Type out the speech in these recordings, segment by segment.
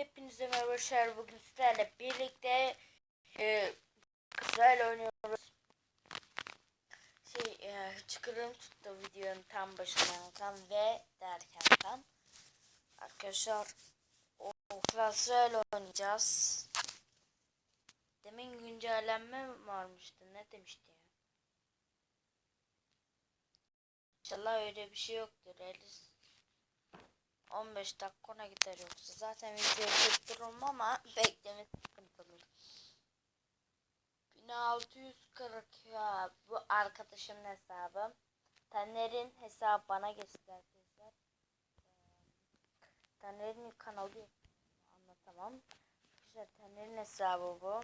Hepinize merhaba arkadaşlar. Bugün sizlerle birlikte e, kızlarla oynuyoruz. Şey e, çıkırım tuttu videonun tam başına tam ve derken tam. Arkadaşlar o, o klaslarla oynayacağız. Demin güncellenme varmıştı. Ne demişti ya? İnşallah öyle bir şey yoktur. 50 15 dakika ona gider yoksa zaten videoyu durdururum ama bekleme sıkıntılı. 1640 ya bu arkadaşımın hesabı. Taner'in hesabı bana geçti arkadaşlar. Taner'in kanalı yok. Anlatamam. Arkadaşlar Taner'in hesabı bu.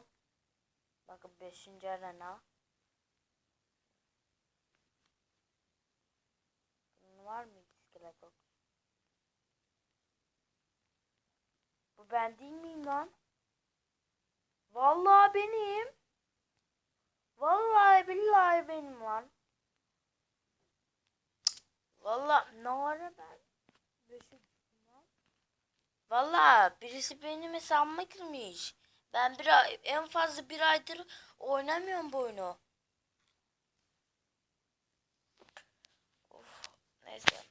Bakın 5. arena. Bunun var mı iskelet ok? Ben değil miyim lan? Vallahi benim. Vallahi billahi benim lan. Vallahi ne ara ben? Vallahi birisi benim hesabıma girmiş. Ben bir ay, en fazla bir aydır oynamıyorum bu oyunu. Of, neyse.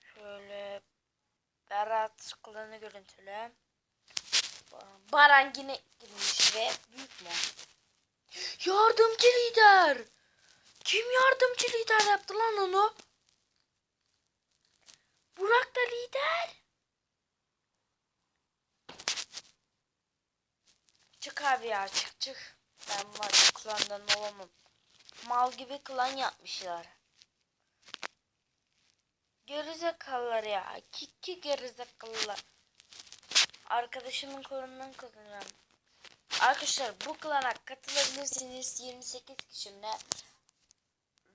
Şöyle Klanı görüntüle. Baran yine girmiş ve büyük mü? Yardımcı lider. Kim yardımcı lider yaptı lan onu? Burak da lider. Çık abi ya çık çık. Ben var klandan olamam. Mal gibi klan yapmışlar. Gerizekalılar ya. Kiki gerizekalılar. Arkadaşımın korundan kazanıyorum. Arkadaşlar bu klana katılabilirsiniz. 28 kişimle.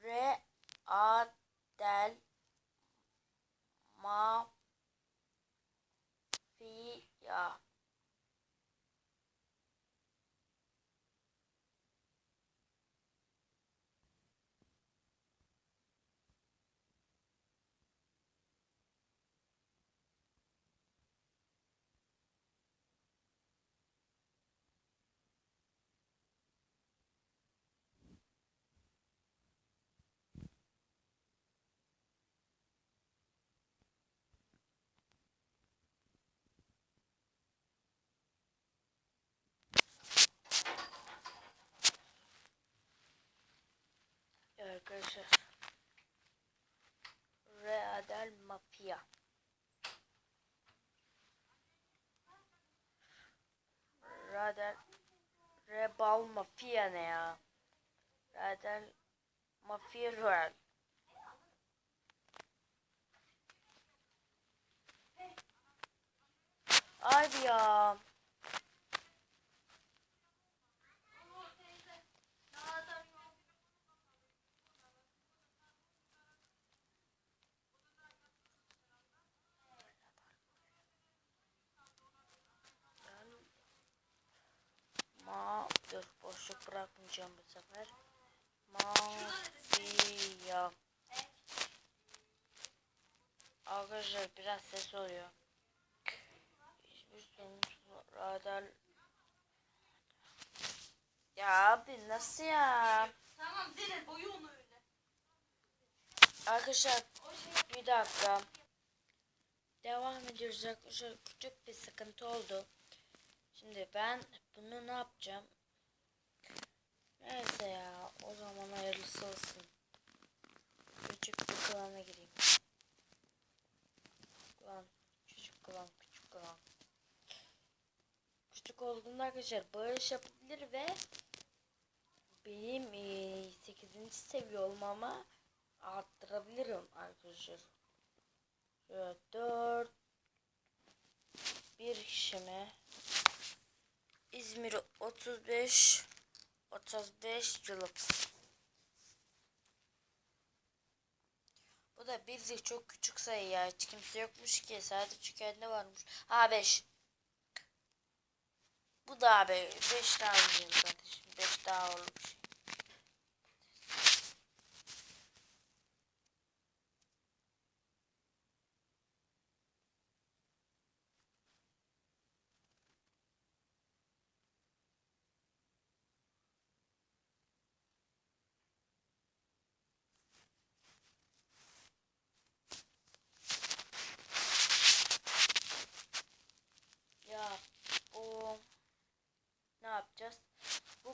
R A Del Ma Fi Ya. Arkadaşlar. Real Mafia. Radar Rebal Mafia ne ya? Radar Mafia Royal. Abi ya. Ma dur boşluk bırakmayacağım bu sefer. Mafia. Arkadaşlar biraz ses oluyor. Hiçbir sonuç radar. Ya abi nasıl ya? Tamam Zeynep boyu onu öyle. Arkadaşlar bir dakika. Devam ediyoruz arkadaşlar. Küçük bir sıkıntı oldu. Şimdi ben bunu ne yapacağım? Neyse ya. O zaman hayırlısı olsun. Küçük bir klana gireyim. Klan. Küçük klan. Küçük klan. Küçük olduğunda arkadaşlar bağış yapabilir ve benim eee, 8. seviye olmama arttırabilirim arkadaşlar. Şöyle 4 bir kişi mi? İzmir 35 35 yıllık. Bu da bir çok küçük sayı ya. Hiç kimse yokmuş ki. Sadece kendi varmış. Ha 5. Bu da abi 5 daha uzun kardeşim. 5 daha olmuş.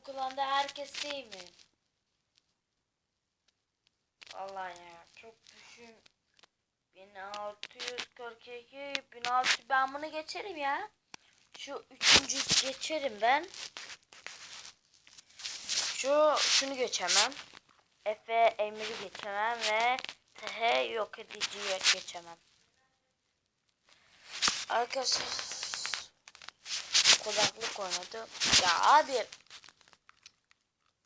Anda herkes şey mi? Vallahi ya çok düşün. 1642 1600 ben bunu geçerim ya. Şu üçüncü geçerim ben. Şu şunu geçemem. Efe Emir'i geçemem ve Tehe yok ediciyi geçemem. Arkadaşlar kulaklık oynadı. Ya abi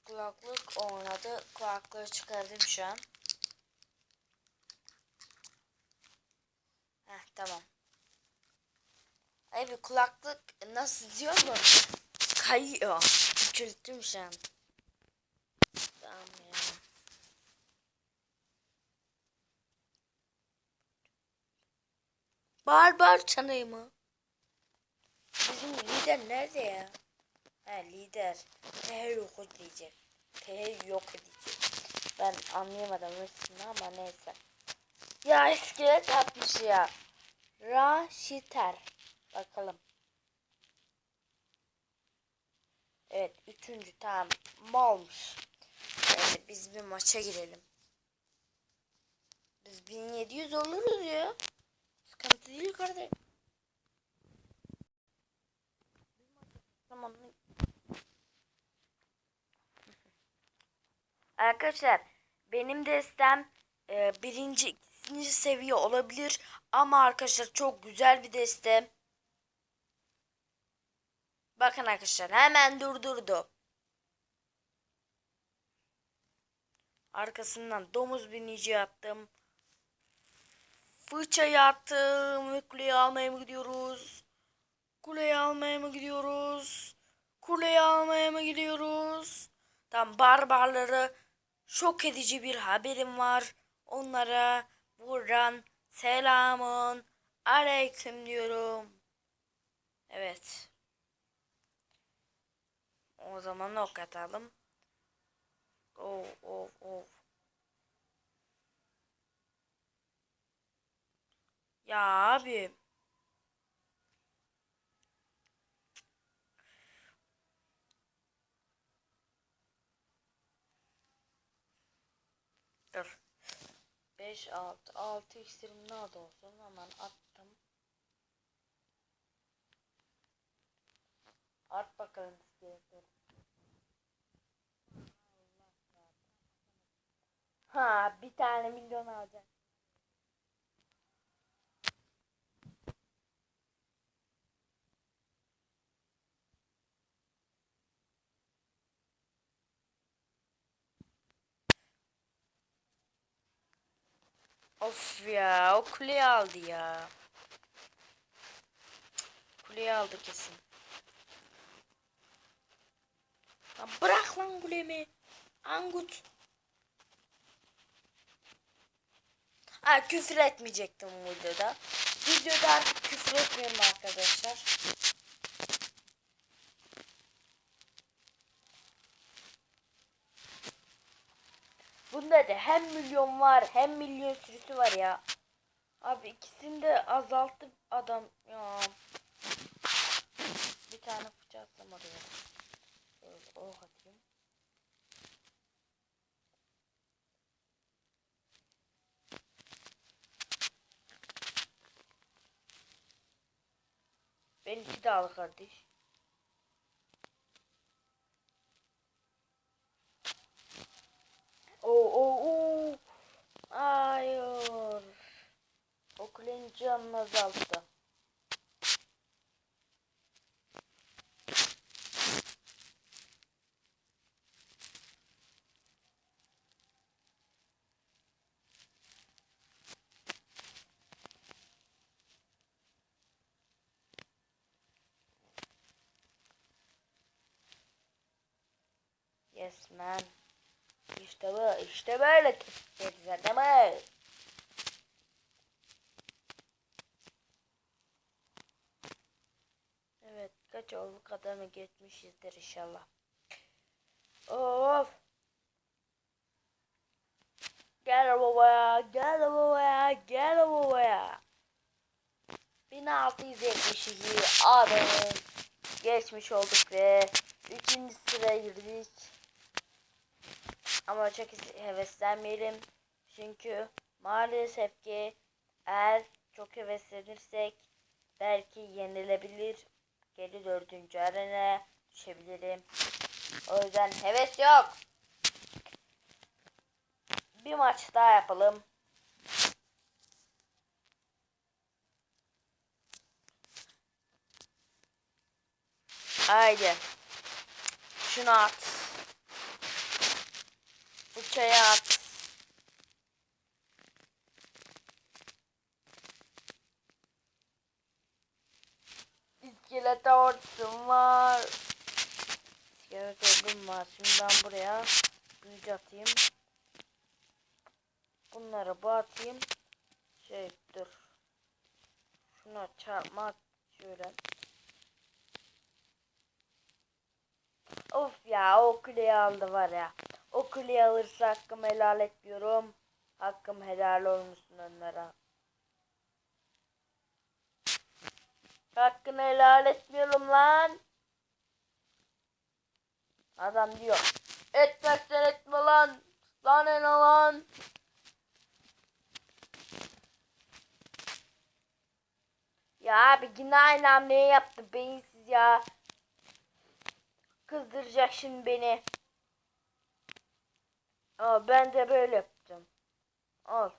kulaklık oynadı. Kulaklığı çıkardım şu an. Heh tamam. Abi kulaklık nasıl diyor mu? Kayıyor. Küçülttüm şu an. Tamam ya. Bağır bağır çanayımı. Bizim lider nerede ya? He lider. T yok edecek. T yok edecek. Ben anlayamadım ismini ama neyse. Ya iskelet atmış ya. Raşiter. Bakalım. Evet üçüncü tamam olmuş. Evet, biz bir maça girelim. Biz 1700 oluruz ya. Sıkıntı değil kardeş. Tamam. Arkadaşlar benim destem e, birinci ikinci seviye olabilir ama arkadaşlar çok güzel bir deste. Bakın arkadaşlar hemen durdurdu. Arkasından domuz binici yaptım. Fırçayı attım ve kuleyi almaya mı gidiyoruz? Kuleyi almaya mı gidiyoruz? Kuleyi almaya mı gidiyoruz? Tam barbarları şok edici bir haberim var. Onlara buradan selamun aleyküm diyorum. Evet. O zaman ok atalım. Of of of. Ya abi. Dur. 5 6 6 iksirim nerede olsun hemen attım. At bakalım iskeletleri. Ha bir tane milyon alacak. Of ya o kuleyi aldı ya. Kuleyi aldı kesin. Lan bırak lan kulemi. Angut. Ha küfür etmeyecektim bu videoda. Videoda artık küfür etmiyorum arkadaşlar. Bunda da hem milyon var hem milyon sürüsü var ya. Abi ikisini de azalttı adam ya. Bir tane fıçı atsam oraya. Şöyle oh atayım. Benimki de al kardeş. Yes man. İşte bu, işte böyle keseceğiz adamı. Evet, kaç oldu adamı geçmişizdir inşallah. Of. Gel babaya, gel babaya, gel babaya. 1672 adım geçmiş olduk ve ikinci sıraya girdik. Ama çok heveslenmeyelim. Çünkü maalesef ki eğer çok heveslenirsek belki yenilebilir. Geri dördüncü arena düşebilirim. O yüzden heves yok. Bir maç daha yapalım. Haydi. Şunu at. Bu çayı at. İskelet ordum var. İskelet ordum var. Şimdi ben buraya büyücü atayım. Bunları bu atayım. Şey dur. Şuna çarpma şöyle. Of ya o kuleyi aldı var ya. O kuleyi alırsa hakkımı helal etmiyorum. Hakkım helal olmuşsun onlara. Hakkını helal etmiyorum lan. Adam diyor. Etmezsen etme lan. Lan en lan. Ya abi yine aynı hamleyi yaptı beyinsiz ya. Kızdıracak şimdi beni. Aa, ben de böyle yaptım. Al.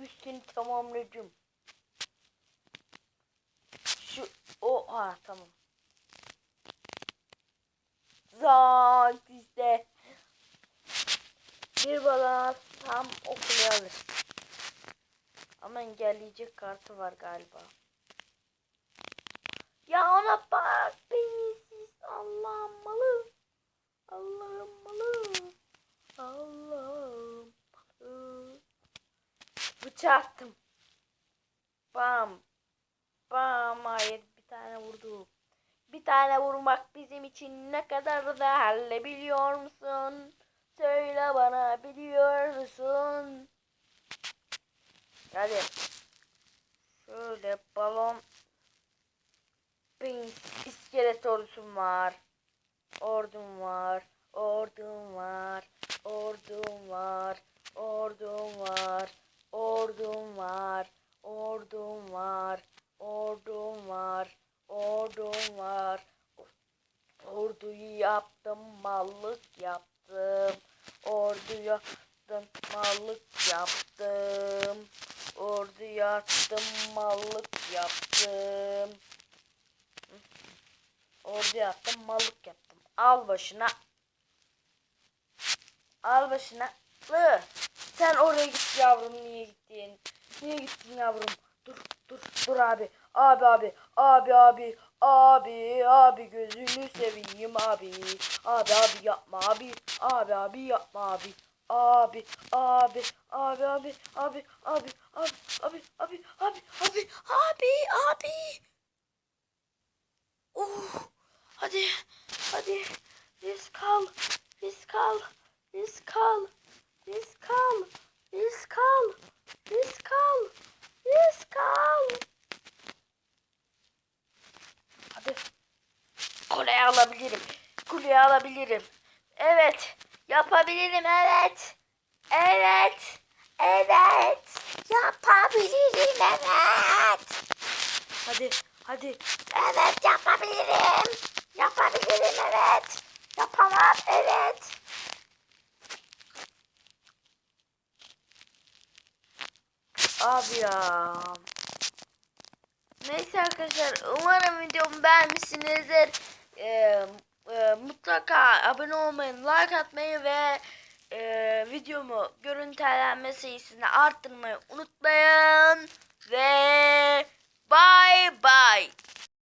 Üstünü tamamladım. Şu o ha tamam. Zat işte. Bir bana tam okulu alır. Ama engelleyecek kartı var galiba. Ya ona bak beyinsiz Allah'ım malı. Allah'ım malı. Allah'ım. Bıçağı attım. Bam. Bam. Hayır bir tane vurdu. Bir tane vurmak bizim için ne kadar değerli biliyor musun? Söyle bana biliyor musun? Hadi. Şöyle balon benim iskelet ordum var. Ordum var. Ordum var. Ordum var. Ordum var. Ordum var. Ordum var. Ordum var. Ordum var. Orduyu yaptım, mallık yaptım. Ordu yaptım, mallık yaptım. Ordu yaptım, mallık yaptım. Ordu yaptım, mallık yaptım. Al başına. Al başına. Sen oraya git yavrum niye gittin? Niye gittin yavrum? Dur dur dur abi. Abi abi abi abi abi abi gözünü seveyim abi. Abi abi yapma abi. Abi abi yapma abi. Abi abi abi abi abi abi abi abi abi abi abi abi abi. Uh, hadi, hadi. Risk al, risk al, risk al, risk al, risk al, risk al, risk al. Hadi. Kuleyi alabilirim. Kuleyi alabilirim. Evet. Yapabilirim. Evet. Evet. Evet. Yapabilirim. Evet. Hadi. Hadi. Evet yapabilirim. Yapabilirim evet. Yapamam evet. Abi ya. Neyse arkadaşlar umarım videomu beğenmişsinizdir. Ee, e, mutlaka abone olmayı, like atmayı ve e, videomu görüntülenme sayısını arttırmayı unutmayın. Ve bye bye.